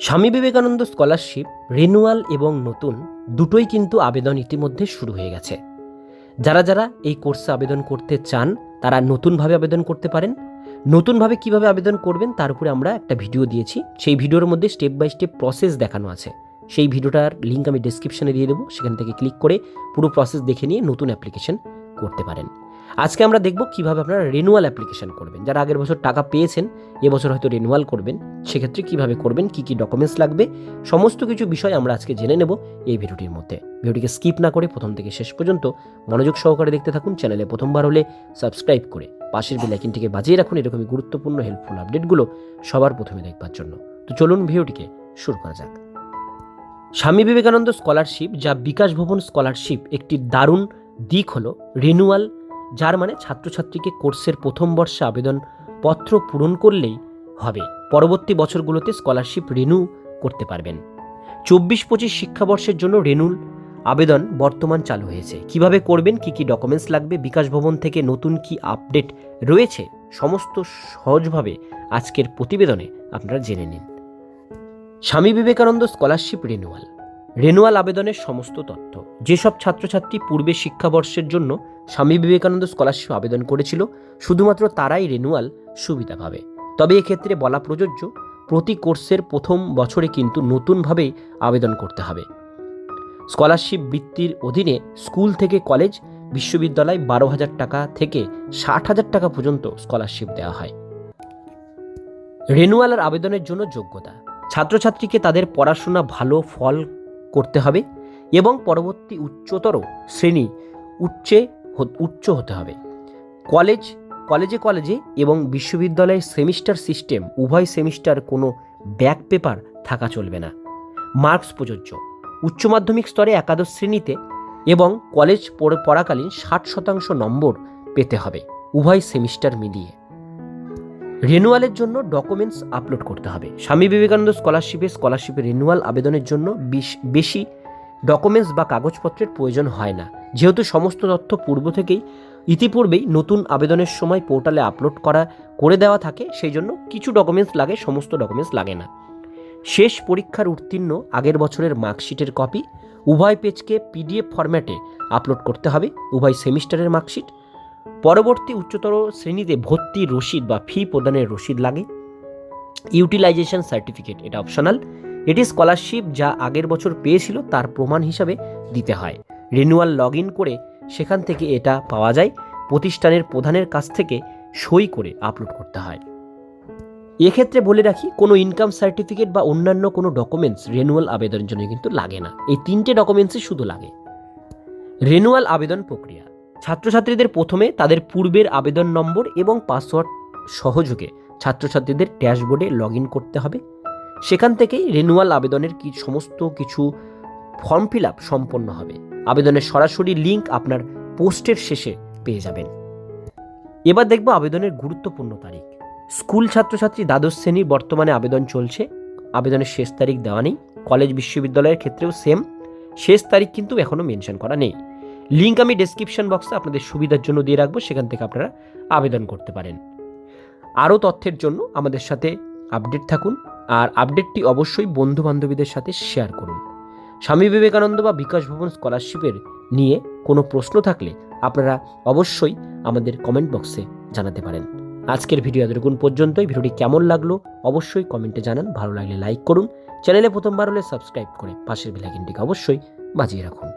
Swami Vivekananda scholarship renewal এবং নতুন দুটোই কিন্তু আবেদন ইতিমধ্যে শুরু হয়ে গেছে। যারা যারা এই কোর্সে আবেদন করতে চান, তারা নতুনভাবে আবেদন করতে পারেন। নতুনভাবে কীভাবে আবেদন করবেন, তার উপরে আমরা একটা ভিডিও দিয়েছি। সেই ভিডিওর মধ্যে স্টেপ বাই স্টেপ প্রসেস দেখানো আছে। সেই ভিডিওটার লিঙ্ক আমি ডিসক্রিপশনে দিয়ে দেবো। সেখান থেকে ক্লিক করে পুরো প্রসেস দেখে নিয়ে নতুন অ্যাপ্লিকেশন করতে পারেন। আজকে আমরা দেখব কীভাবে আপনারা রিনুয়াল অ্যাপ্লিকেশন করবেন। যারা আগের বছর টাকা পেয়েছেন এবছর হয়তো রিনুয়াল করবেন, সেক্ষেত্রে কীভাবে করবেন, কি কি ডকুমেন্টস লাগবে, সমস্ত কিছু বিষয় আমরা আজকে জেনে নেব এই ভিডিওটির মধ্যে। ভিডিওটিকে স্কিপ না করে প্রথম থেকে শেষ পর্যন্ত মনোযোগ সহকারে দেখতে থাকুন চ্যানেলে প্রথমবার হলে সাবস্ক্রাইব করে পাশের বেলাইকিনটিকে বাজিয়ে রাখুন, এরকমই গুরুত্বপূর্ণ হেল্পফুল আপডেটগুলো সবার প্রথমে দেখবার জন্য। তো চলুন ভিডিওটিকে শুরু করা যাক। স্বামী বিবেকানন্দ স্কলারশিপ, যা বিকাশ ভবন স্কলারশিপ একটি দারুণ দিক হলো রিনুয়াল যার মানে ছাত্রছাত্রীকে কোর্সের প্রথম বর্ষে আবেদন পত্র পূরণ করলেই হবে। পরবর্তী বছরগুলোতে স্কলারশিপ রিনিউ করতে পারবেন। চব্বিশ পঁচিশ শিক্ষাবর্ষের জন্য রেনুল আবেদন বর্তমান চালু হয়েছে। কীভাবে করবেন, কি কি ডকুমেন্টস লাগবে, বিকাশ ভবন থেকে নতুন কি আপডেট রয়েছে, সমস্ত সহজভাবে আজকের প্রতিবেদনে আপনারা জেনে নিন। Swami Vivekananda scholarship renewal. Renewal আবেদনের সমস্ত তথ্য। যেসব ছাত্রছাত্রী পূর্বে শিক্ষাবর্ষের জন্য স্বামী বিবেকানন্দ স্কলারশিপ আবেদন করেছিল, শুধুমাত্র তারাই রেনুয়াল সুবিধা পাবে। তবে এক্ষেত্রে বলা প্রযোজ্য, প্রতি কোর্সের প্রথম বছরে কিন্তু নতুনভাবেই আবেদন করতে হবে। স্কলারশিপ বৃত্তির অধীনে স্কুল থেকে কলেজ, বিশ্ববিদ্যালয় বারো হাজার টাকা থেকে ষাট হাজার টাকা পর্যন্ত স্কলারশিপ দেওয়া হয়। রেনুয়ালের আবেদনের জন্য যোগ্যতা। ছাত্রছাত্রীকে তাদের পড়াশোনা ভালো ফল করতে হবে এবং পরবর্তী উচ্চতর শ্রেণি উচ্চে উচ্চ হতে হবে। কলেজ, কলেজে কলেজে এবং বিশ্ববিদ্যালয়ের সেমিস্টার সিস্টেম, উভয় সেমিস্টার কোনো ব্যাক পেপার থাকা চলবে না। মার্কস প্রযোজ্য। উচ্চ মাধ্যমিক স্তরে একাদশ শ্রেণীতে এবং কলেজ পড়- পড়াকালীন ষাট শতাংশ নম্বর পেতে হবে, উভয় সেমিস্টার মিলিয়ে। রেনুয়ালের জন্য ডকুমেন্টস আপলোড করতে হবে। স্বামী বিবেকানন্দ স্কলারশিপে স্কলারশিপের রেনুয়াল আবেদনের জন্য বেশি ডকুমেন্টস বা কাগজপত্রের প্রয়োজন হয় না। যেহেতু সমস্ত তথ্য পূর্ব থেকেই ইতিপূর্বেই নতুন আবেদনের সময় পোর্টালে আপলোড করা, করে দেওয়া থাকে, সেই জন্য কিছু ডকুমেন্টস লাগে, সমস্ত ডকুমেন্টস লাগে না। শেষ পরীক্ষার উত্তীর্ণ আগের বছরের মার্কশিটের কপি উভয় পেজকে পিডিএফ ফরম্যাটে আপলোড করতে হবে, উভয় সেমিস্টারের মার্কশিট। পরবর্তী উচ্চতর শ্রেণীতে ভর্তি রসিদ বা ফি প্রদানের রসিদ লাগে। ইউটিলাইজেশন সার্টিফিকেট এটা অপশনাল এটি স্কলারশিপ যা আগের বছর পেয়েছিল তার প্রমাণ হিসাবে দিতে হয়। রিনুয়াল লগ ইন করে সেখান থেকে এটা পাওয়া যায়। প্রতিষ্ঠানের প্রধানের কাছ থেকে সই করে আপলোড করতে হয়। এক্ষেত্রে বলে রাখি, কোনো ইনকাম সার্টিফিকেট বা অন্যান্য কোনো ডকুমেন্টস রেনুয়াল আবেদনের জন্য কিন্তু লাগে না। এই তিনটে ডকুমেন্টসই শুধু লাগে। রেনুয়াল আবেদন প্রক্রিয়া। ছাত্রছাত্রীদের প্রথমে তাদের পূর্বের আবেদন নম্বর এবং পাসওয়ার্ড সহযোগে ছাত্রছাত্রীদের ড্যাশবোর্ডে লগ করতে হবে। সেখান থেকেই রেনুয়াল আবেদনের কি সমস্ত কিছু ফর্ম ফিল আপ সম্পন্ন হবে। আবেদনের সরাসরি লিঙ্ক আপনার পোস্টের শেষে পেয়ে যাবেন। এবার দেখব আবেদনের গুরুত্বপূর্ণ তারিখ। স্কুল ছাত্রছাত্রী দ্বাদশ শ্রেণির বর্তমানে আবেদন চলছে। আবেদনের শেষ তারিখ দেওয়া নেই। কলেজ বিশ্ববিদ্যালয়ের ক্ষেত্রেও সেম শেষ তারিখ কিন্তু এখনও মেনশন করা নেই। লিঙ্ক আমি ডেসক্রিপশন বক্সে আপনাদের সুবিধার জন্য দিয়ে রাখব। সেখান থেকে আপনারা আবেদন করতে পারেন। আরও তথ্যের জন্য আমাদের সাথে আপডেট থাকুন। আর আপডেটটি অবশ্যই বন্ধু বান্ধবীদের সাথে শেয়ার করুন। স্বামী বিবেকানন্দ বা বিকাশ ভবন স্কলারশিপের নিয়ে কোনো প্রশ্ন থাকলে আপনারা অবশ্যই আমাদের কমেন্ট বক্সে জানাতে পারেন। আজকের ভিডিও এতটুকুন পর্যন্তই। ভিডিওটি কেমন লাগল অবশ্যই কমেন্টে জানান। ভালো লাগলে লাইক করুন। চ্যানেলে প্রথমবার হলে সাবস্ক্রাইব করে পাশের বেলাইকিনটিকে অবশ্যই বাজিয়ে রাখুন।